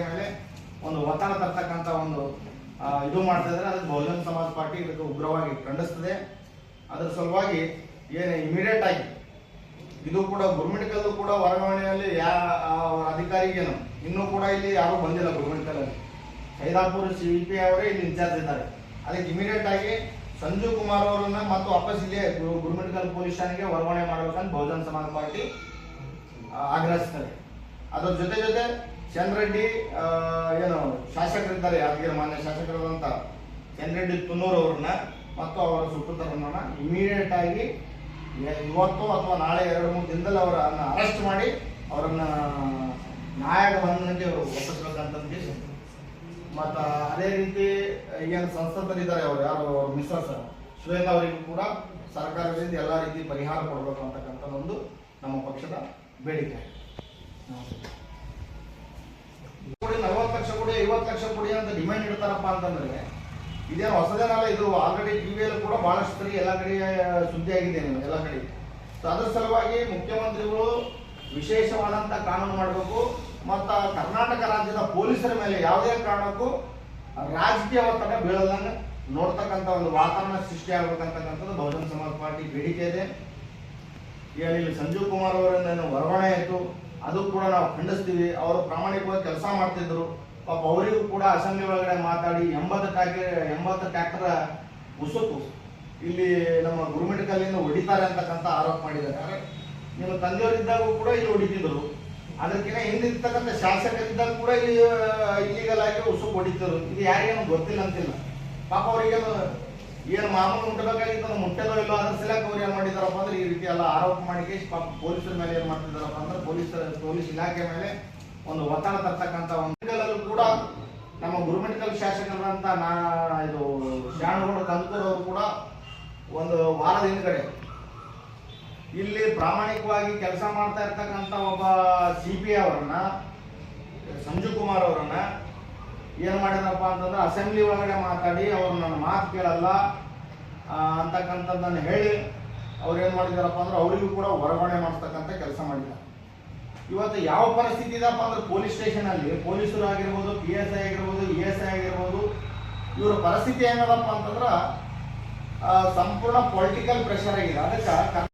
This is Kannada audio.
ಮೇಲೆ ಒಂದು ಒತ್ತಡ ತರ್ತಕ್ಕಂಥ ಒಂದು ಇದು ಮಾಡ್ತಾ ಇದ್ರೆ ಅದಕ್ಕೆ ಬಹುಜನ ಸಮಾಜ ಪಾರ್ಟಿ ಇದಕ್ಕೆ ಉಗ್ರವಾಗಿ ಖಂಡಿಸ್ತದೆ. ಅದರ ಸಲುವಾಗಿ ಏನು ಇಮಿಡಿಯೇಟ್ ಆಗಿ ಇದು ಕೂಡ ಗುರುಮಿಟ್ಕಲ್ಲು ಕೂಡ ವರ್ಗಾವಣೆಯಲ್ಲಿ ಯಾ ಅಧಿಕಾರಿಗೇನು ಇನ್ನೂ ಕೂಡ ಇಲ್ಲಿ ಯಾರೂ ಬಂದಿಲ್ಲ ಗುರುಮಿಟ್ಕಲಲ್ಲಿ ಸೈದಾಪುರ ಸಿ ಪಿ ಅವರೇ ಇಲ್ಲಿ ಇನ್ಚಾರ್ಜ್ ಇದ್ದಾರೆ. ಅದಕ್ಕೆ ಇಮಿಡಿಯೇಟ್ ಆಗಿ ಸಂಜು ಕುಮಾರ್ ಅವರನ್ನ ಮತ್ತು ವಾಪಸ್ ಇಲ್ಲಿ ಗುರುಮಿಟ್ಕಲ್ ಪೊಲೀಸ್ ಠಾಣೆಗೆ ವರ್ಗಾವಣೆ ಮಾಡಬೇಕಂತ ಬಹುಜನ ಸಮಾಜ ಪಾರ್ಟಿ ಆ, ಆಗ್ರಹಿಸ್ತಾರೆ ಅದ್ರ ಜೊತೆ ಜೊತೆ ಚಂದ್ರೆಡ್ಡಿ ಏನು, ಶಾಸಕರಿದ್ದಾರೆ, ಯಾದಗಿರಿ ಮಾನ್ಯ ಶಾಸಕರಾದಂಥ ಚಂದ್ರೆಡ್ಡಿ ತುನ್ನೂರು ಅವ್ರನ್ನ ಮತ್ತು ಅವರ ಸುಪುತ್ರನನ್ನ ಇಮಿಡಿಯೇಟ್ ಆಗಿ ಇವತ್ತು ಅಥವಾ ನಾಳೆ ಎರಡು ಮೂರು ದಿನದಲ್ಲಿ ಅವರನ್ನು ಅರೆಸ್ಟ್ ಮಾಡಿ ಅವರನ್ನು ನ್ಯಾಯ ಬಂಧನಕ್ಕೆ ಒಪ್ಪಿಸ್ಬೇಕಂತಂದು ಮತ್ತು ಅದೇ ರೀತಿ ಏನು ಸಂಸದರಿದ್ದಾರೆ ಅವರು, ಯಾರು, ಅವ್ರ ಮಿಸ್ಸಸ್ ಸುರೇಂದ್ರ ಅವರಿಗೂ ಕೂಡ ಸರ್ಕಾರದಿಂದ ಎಲ್ಲ ರೀತಿ ಪರಿಹಾರ ಕೊಡಬೇಕು ಅಂತಕ್ಕಂಥ ಒಂದು ನಮ್ಮ ಪಕ್ಷದ ಬೇಡಿಕೆ. ಕೊಡಿ ಐವತ್ತು ಲಕ್ಷ ಕೊಡಿ ಅಂತ ಡಿಮ್ಯಾಂಡ್ ಇಡ್ತಾರಪ್ಪ ಅಂತಂದ್ರೆ ಇದೇನು ಹೊಸದೇನಲ್ಲ ಇದು ಆಲ್ರೆಡಿ ಟಿವಿಯಲ್ಲಿ ಕೂಡ ಬಹಳಷ್ಟು ಎಲ್ಲ ಕಡೆ ಸುದ್ದಿ ಆಗಿದೆ ನೀವು ಎಲ್ಲ ಕಡೆ. ಸೊ ಅದ್ರ ಸಲುವಾಗಿ ಮುಖ್ಯಮಂತ್ರಿಗಳು ವಿಶೇಷವಾದಂಥ ಕಾನೂನು ಮಾಡಬೇಕು, ಮತ್ತು ಕರ್ನಾಟಕ ರಾಜ್ಯದ ಪೊಲೀಸರ ಮೇಲೆ ಯಾವುದೇ ಕಾರಣಕ್ಕೂ ರಾಜಕೀಯ ಒತ್ತಡ ಬೀಳದಂಗೆ ನೋಡ್ತಕ್ಕಂಥ ಒಂದು ವಾತಾವರಣ ಸೃಷ್ಟಿ ಆಗ್ಬೇಕಂತಕ್ಕಂಥದ್ದು ಬಹುಜನ ಸಮಾಜ ಪಾರ್ಟಿ ಬೇಡಿಕೆ ಇದೆ. ಇಲ್ಲಿ ಸಂಜೀವ್ ಕುಮಾರ್ ಅವರನ್ನ ವರ್ಗಾವಣೆ ಆಯಿತು. ಅದು ಕೂಡ ನಾವು ಖಂಡಿಸ್ತೀವಿ. ಅವರು ಪ್ರಾಮಾಣಿಕವಾಗಿ ಕೆಲಸ ಮಾಡ್ತಿದ್ರು. ಪಾಪ ಅವರಿಗೂ ಕೂಡ ಅಸೆಂಬ್ಲಿ ಒಳಗಡೆ ಮಾತಾಡಿ ಎಂಬತ್ತು ಟ್ಯಾಕ್ಟರ್ ಎಂಬತ್ತು ಟ್ಯಾಕ್ಟರ್ ಉಸುಕು. ಇಲ್ಲಿ ನಮ್ಮ ಗುರುಮಿಟ್ಕಲ್ಲಿಂದ ಹೊಡಿತಾರೆ ಅಂತಕ್ಕಂಥ ಆರೋಪ ಮಾಡಿದ್ದಾರೆ. ನಿಮ್ಮ ತಂದೆಯವರಿದ್ದಾಗೂ ಕೂಡ ಇಲ್ಲಿ ಹೊಡಿತಿದ್ರು. ಅದಕ್ಕಿಂತ ಹಿಂದಿರ್ತಕ್ಕಂಥ ಶಾಸಕರಿದ್ದಾಗ ಕೂಡ ಇಲ್ಲಿ ಇಲ್ಲಿಗಲ್ ಆಗಿ ಉಸುಕು ಹೊಡಿತಿದ್ರು. ಇದು ಯಾರಿಗೇನು ಗೊತ್ತಿಲ್ಲ ಅಂತಿಲ್ಲ. ಪಾಪ ಅವರಿಗೇನು ಏನು ಮಾಮೂಲು ಮುಟ್ಟಬೇಕಾಗಿತ್ತು ಮುಟ್ಟದೋ ಇಲ್ಲೋ ಅದ್ರ ಸಲಕ್ಕೆ ಅವ್ರು ಏನು ಮಾಡಿದಾರಪ್ಪ ಅಂದ್ರೆ ಈ ರೀತಿ ಎಲ್ಲ ಆರೋಪ ಮಾಡಿ ಪಾಪ ಪೊಲೀಸರ ಮೇಲೆ ಏನು ಮಾಡ್ತಿದಾರಪ್ಪ ಅಂದ್ರೆ ಪೊಲೀಸ್ ಪೊಲೀಸ್ ಇಲಾಖೆ ಮೇಲೆ ಒಂದು ಒತ್ತಡ ತರ್ತಕ್ಕಂಥ ಒಂದು ನಮ್ಮ ಗುರುಮೆಡಿಕಲ್ ಶಾಸಕರಂತ ನಾ ಇದು ಶಾಣಗೌಡ ಕಂದಕೂರ್ ಅವರು ಕೂಡ ಒಂದು ವಾರದ ಹಿಂದ್ಗಡೆ ಇಲ್ಲಿ ಪ್ರಾಮಾಣಿಕವಾಗಿ ಕೆಲಸ ಮಾಡ್ತಾ ಇರ್ತಕ್ಕಂಥ ಒಬ್ಬ ಸಿ ಪಿ ಅವರನ್ನ, ಸಂಜು ಕುಮಾರ್ ಅವರನ್ನ ಏನು ಮಾಡಿದ್ರಪ್ಪ ಅಂತಂದ್ರೆ ಅಸೆಂಬ್ಲಿ ಒಳಗಡೆ ಮಾತಾಡಿ ಅವ್ರು ನನ್ನ ಮಾತು ಕೇಳಲ್ಲ ಅಂತಕ್ಕಂಥದ್ದನ್ನು ಹೇಳಿ ಅವ್ರು ಏನು ಮಾಡಿದಾರಪ್ಪ ಅಂದ್ರೆ ಅವರಿಗೂ ಕೂಡ ಹೊರಗಡೆ ಮಾಡಿಸ್ತಕ್ಕಂಥ ಕೆಲಸ ಮಾಡಿದ್ದಾರೆ. ಇವತ್ತು ಯಾವ ಪರಿಸ್ಥಿತಿ ಇದಪ್ಪ ಅಂದ್ರೆ ಪೊಲೀಸ್ ಸ್ಟೇಷನ್ ಅಲ್ಲಿ ಪೊಲೀಸರು ಆಗಿರ್ಬೋದು ಪಿ ಎಸ್ ಐ ಆಗಿರ್ಬೋದು ಇ ಎಸ್ ಐ ಆಗಿರ್ಬೋದು, ಇವರ ಪರಿಸ್ಥಿತಿ ಏನದಪ್ಪ ಅಂತಂದ್ರೆ ಸಂಪೂರ್ಣ ಪೊಲಿಟಿಕಲ್ ಪ್ರೆಷರ್ ಆಗಿದೆ. ಅದಕ್ಕೆ